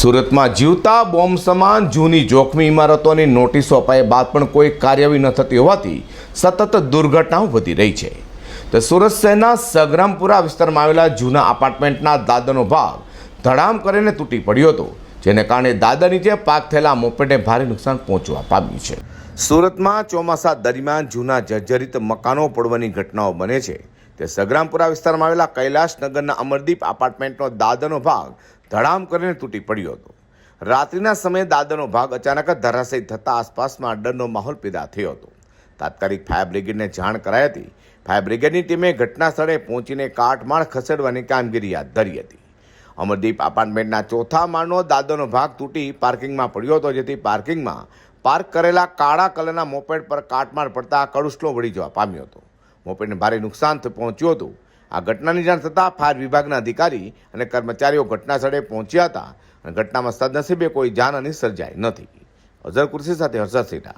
સુરતમાં જીવતા બોમ્બ સમાન જૂની જોખમી ઇમારતોની નોટિસો અપાયા બાદ પણ કોઈ કાર્યવાહી ન થતી હોવાથી સતત દુર્ઘટનાઓ વધી રહી છે. તો સુરત શહેરના સગ્રામપુરા વિસ્તારમાં આવેલા જૂના અપાર્ટમેન્ટના દાદરનો ભાગ ધડામ કરીને તૂટી પડ્યો હતો, જેને કારણે દાદર નીચે પાક થયેલા મોપેટે ભારે નુકસાન પહોંચવા પામ્યું છે. સુરતમાં ચોમાસા દરમિયાન જૂના જર્જરિત મકાનો પડવાની ઘટનાઓ બને છે. તે સગ્રામપુરા વિસ્તારમાં આવેલા કૈલાશનગરના અમરદીપ અપાર્ટમેન્ટનો દાદરનો ભાગ ધડામ કરીને તૂટી પડ્યો હતો. રાત્રિના સમયે દાદરનો ભાગ અચાનક જ ધરાશયી થતાં આસપાસમાં ડરનો માહોલ પેદા થયો હતો. તાત્કાલિક ફાયર બ્રિગેડને જાણ કરાઈ હતી. ફાયર બ્રિગેડની ટીમે ઘટના સ્થળે પહોંચીને કાટમાળ ખસેડવાની કામગીરી હાથ ધરી હતી. અમરદીપ અપાર્ટમેન્ટના ચોથા માળનો દાદરનો ભાગ તૂટી પાર્કિંગમાં પડ્યો હતો, જેથી પાર્કિંગમાં પાર્ક કરેલા કાળા કલરના મોપેડ પર કાટમાળ પડતા કડુસલો વળી જવા પામ્યો હતો. મોપેડને ભારે નુકસાન પહોંચ્યું હતું. આ ઘટનાની જાણ થતાં ફાયર વિભાગના અધિકારી અને કર્મચારીઓ ઘટના સ્થળે પહોંચ્યા હતા અને ઘટનામાં સદનસીબે કોઈ જાનહાની સર્જાઈ નથી. અઝર કુર્સી સાથે હર્ષદ સેઠા